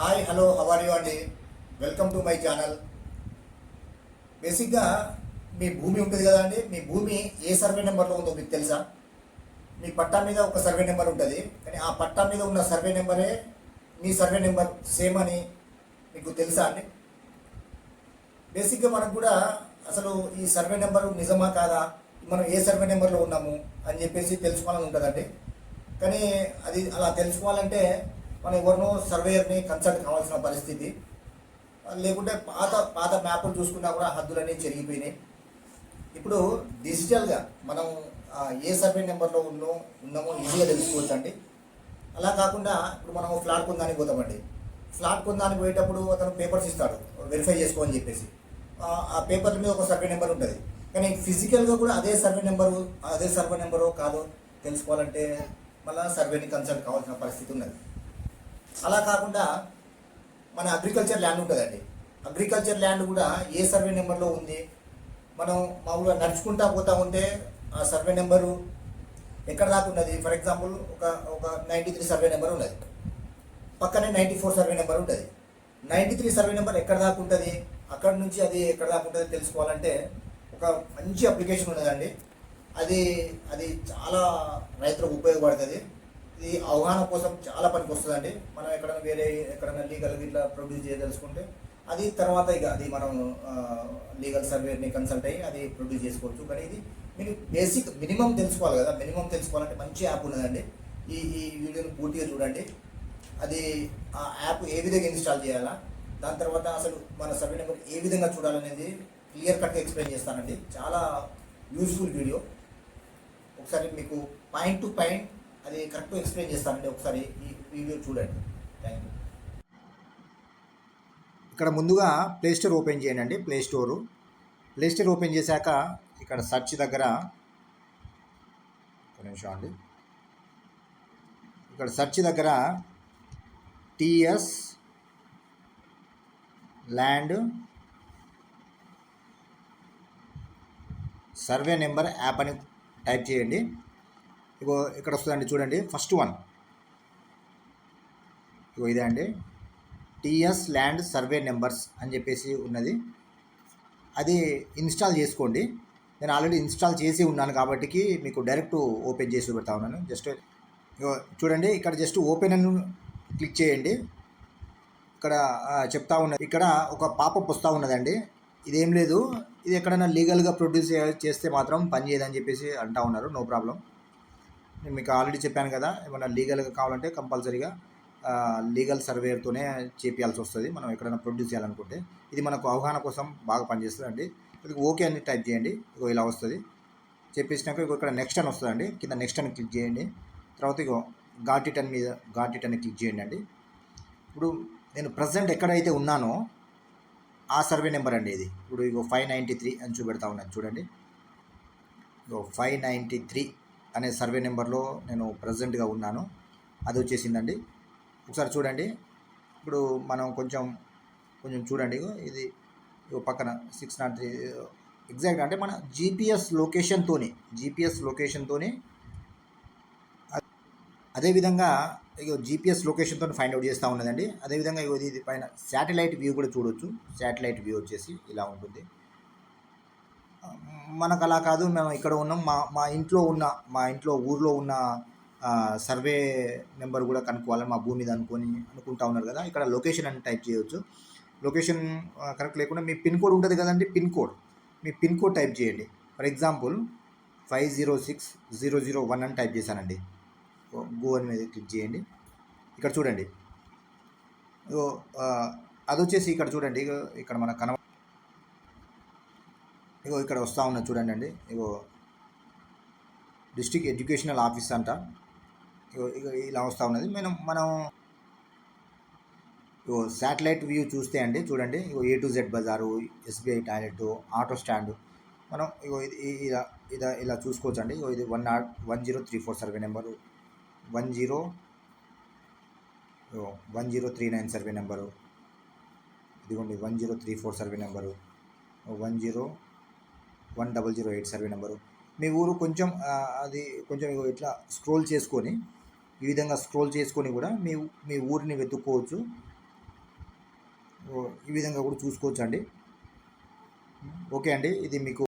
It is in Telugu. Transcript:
హాయ్ హలో హవర్ అండి? వెల్కమ్ టు మై ఛానల్ బేసిక్గా మీ భూమి ఉంటుంది కదా అండి? మీ భూమి ఏ సర్వే నెంబర్లో ఉందో మీకు తెలుసా? మీ పట్టా మీద ఒక సర్వే నెంబర్ ఉంటుంది. కానీ ఆ పట్టా మీద ఉన్న సర్వే నెంబరే మీ సర్వే నెంబర్ సేమ్ అని మీకు తెలుసా అండి? బేసిక్గా మనకు కూడా అసలు ఈ సర్వే నెంబర్ నిజమా కాదా? మనం ఏ సర్వే నెంబర్లో ఉన్నాము? అని చెప్పేసి తెలుసుకోవాలని ఉంటుందండి. కానీ అది అలా తెలుసుకోవాలంటే మనం ఎవరినో సర్వేయర్ని కన్సల్ట్ కావాల్సిన పరిస్థితి. లేకుంటే పాత పాత మ్యాప్లు చూసుకున్నా కూడా హద్దులన్నీ చెరిగిపోయినాయి. ఇప్పుడు డిజిటల్గా మనం ఏ సర్వే నెంబర్లో ఉన్నో ఉన్నామో ఈజీగా తెలుసుకోవచ్చు అండి అలా కాకుండా ఇప్పుడు మనం ఫ్లాట్ కొందానికి పోతామండి. ఫ్లాట్ కొందానికి పోయేటప్పుడు అతను పేపర్స్ ఇస్తాడు వెరిఫై చేసుకోని చెప్పేసి. ఆ- పేపర్ మీద ఒక సర్వే నెంబర్ ఉంటుంది. కానీ ఫిజికల్గా కూడా అదే సర్వే నెంబరు అదే సర్వే నెంబరు కాదో తెలుసుకోవాలంటే మళ్ళీ సర్వేని కన్సల్ట్ కావాల్సిన పరిస్థితి ఉన్నది. అలా కాకుండా మన అగ్రికల్చర్ ల్యాండ్ ఉంటుందండి. అగ్రికల్చర్ ల్యాండ్ కూడా ఏ సర్వే నెంబర్లో ఉంది? మనం మామూలుగా నడుచుకుంటా పోతా ఉంటే ఆ సర్వే నెంబరు ఎక్కడ దాకా ఉన్నది? ఫర్ ఎగ్జాంపుల్ ఒక ఒక నైంటీ త్రీ సర్వే నెంబర్ ఉన్నది. పక్కనే నైంటీ ఫోర్ సర్వే నెంబర్ ఉంటుంది. నైంటీ త్రీ సర్వే నెంబర్ ఎక్కడ దాకా ఉంటుంది? అక్కడ నుంచి అది ఎక్కడ దాకా ఉంటుంది తెలుసుకోవాలంటే ఒక మంచి అప్లికేషన్ ఉన్నదండి. అది అది చాలా రైతులకు ఉపయోగపడుతుంది. ఇది అవగాహన కోసం చాలా పనికి వస్తుందండి. మనం ఎక్కడైనా వేరే ఎక్కడైనా లీగల్ ఇట్లా ప్రొడ్యూస్ చేయదలుచుకుంటే అది తర్వాత ఇక అది మనం లీగల్ సర్వేని కన్సల్ట్ అయ్యి అది ప్రొడ్యూస్ చేసుకోవచ్చు. కానీ ఇది మీరు బేసిక్ మినిమం తెలుసుకోవాలి కదా. మినిమం తెలుసుకోవాలంటే మంచి యాప్ ఉన్నదండి. ఈ ఈ వీడియోని పూర్తిగా చూడండి. అది ఆ యాప్ ఏ విధంగా ఇన్స్టాల్ చేయాలా దాని తర్వాత అసలు మన సర్వే నెంబర్ ఏ విధంగా చూడాలనేది క్లియర్ కట్గా ఎక్స్ప్లెయిన్ చేస్తానండి. చాలా యూస్ఫుల్ వీడియో ఒకసారి మీకు పాయింట్ టు పాయింట్ అది కరెక్ట్ ఎక్స్ప్లెయిన్ చేస్తానండి. ఒకసారి ఈ వీడియో చూడండి. థ్యాంక్ యూ ఇక్కడ ముందుగా ప్లే స్టోర్ ఓపెన్ చేయండి. Play store play store open చేశాక ఇక్కడ సర్చ్ దగ్గర ఒక నిమిషం అండి. ఇక్కడ సర్చ్ దగ్గర TS land survey number app అని టైప్ చేయండి. ఇగో ఇక్కడ వస్తుందండి చూడండి. First one. ఇగో ఇదే అండి. టిఎస్ ల్యాండ్ సర్వే నెంబర్స్ అని చెప్పేసి ఉన్నది. అది ఇన్స్టాల్ చేసుకోండి. నేను ఆల్రెడీ ఇన్స్టాల్ చేసి ఉన్నాను కాబట్టి మీకు డైరెక్ట్ ఓపెన్ చేసి పెడతా ఉన్నాను. జస్ట్ ఇగో చూడండి. ఇక్కడ జస్ట్ ఓపెన్ అని క్లిక్ చేయండి. ఇక్కడ చెప్తా ఉన్నది ఇక్కడ ఒక పాపప్ వస్తూ ఉన్నదండి. ఇదేం లేదు. ఇది ఎక్కడైనా లీగల్గా ప్రొడ్యూస్ చేస్తే మాత్రం పని చేయదని చెప్పేసి అంటా ఉన్నారు. No problem. నేను మీకు ఆల్రెడీ చెప్పాను కదా ఏమన్నా లీగల్గా కావాలంటే కంపల్సరీగా లీగల్ సర్వేయర్తోనే చేపియాల్సి వస్తుంది. మనం ఎక్కడైనా ప్రొడ్యూస్ చేయాలనుకుంటే. ఇది మనకు అవగాహన కోసం బాగా పనిచేస్తుందండి. ఇది ఓకే అని టైప్ చేయండి. ఇగో ఇలా వస్తుంది. చెప్పేసినాక ఇగో ఇక్కడ నెక్స్ట్ అని వస్తుందండి. కింద నెక్స్ట్ అని క్లిక్ చేయండి. తర్వాత ఇగో ఘాట్ అని మీద ఘాట్ అని క్లిక్ చేయండి అండి. ఇప్పుడు నేను ప్రజెంట్ ఎక్కడైతే ఉన్నానో ఆ సర్వే నెంబర్ అండి ఇది. ఇప్పుడు ఇగో ఫైవ్ నైంటీ త్రీ అని చూపెడతా ఉన్నాను. చూడండి. ఇగో ఫైవ్ నైంటీ త్రీ అనే సర్వే నెంబర్లో నేను ప్రజెంట్గా ఉన్నాను. అది వచ్చేసిందండి. ఒకసారి చూడండి. ఇప్పుడు మనం కొంచెం కొంచెం చూడండి. ఇగో ఇది పక్కన సిక్స్ నాట్ త్రీ ఎగ్జాక్ట్ అంటే మన జీపీఎస్ లొకేషన్తోని జీపీఎస్ లొకేషన్తోని అదేవిధంగా ఇగో జీపీఎస్ లొకేషన్తో ఫైండ్ అవుట్ చేస్తూ ఉన్నదండి. అదేవిధంగా ఇగో ఇది పైన శాటిలైట్ వ్యూ కూడా చూడొచ్చు. శాటిలైట్ వ్యూ వచ్చేసి ఇలా ఉంటుంది. మనకు అలా కాదు మేము ఇక్కడ ఉన్నాం. మా మా ఇంట్లో ఉన్న మా ఇంట్లో ఊర్లో ఉన్న సర్వే నెంబర్ కూడా కనుక్కోవాలి మా భూమి మీద అనుకొని అనుకుంటా ఉన్నారు కదా. ఇక్కడ లొకేషన్ అని టైప్ చేయవచ్చు లొకేషన్ కరెక్ట్ లేకుండా మీ పిన్ కోడ్ ఉంటుంది కదండి పిన్ కోడ్. మీ పిన్ కోడ్ టైప్ చేయండి. For example five zero six zero zero one అని టైప్ చేశానండి. గో అని మీద క్లిక్ చేయండి. ఇక్కడ చూడండి. ఇగో, అది వచ్చేసి ఇక్కడ చూడండి. ఇక్కడ మన కన ఇగో ఇక్కడ వస్తూ ఉన్నది చూడండి అండి. ఇగో డిస్ట్రిక్ట్ ఎడ్యుకేషనల్ ఆఫీస్ అంట. ఇగో ఇగో ఇలా వస్తూ ఉన్నది. మనం మనం ఇగో శాటిలైట్ వ్యూ చూస్తే అండి చూడండి. ఇగో ఏ టు జెడ్ బజారు ఎస్బీఐ టాయిలెట్ ఆటో స్టాండ్. మనం ఇగో ఇది ఇలా ఇలా ఇలా చూసుకోవచ్చు అండి ఇగో ఇది one not one zero three four survey number. One zero one zero three nine survey number. ఇదిగోండి one zero three four survey number. One zero one double zero eight survey number మీ ఊరు కొంచెం అది కొంచెం ఇట్లా స్క్రోల్ చేసుకొని ఈ విధంగా స్క్రోల్ చేసుకొని కూడా మీ మీ ఊరిని వెతుక్కోవచ్చు. ఈ విధంగా కూడా చూసుకోవచ్చు అండి ఓకే అండి ఇది మీకు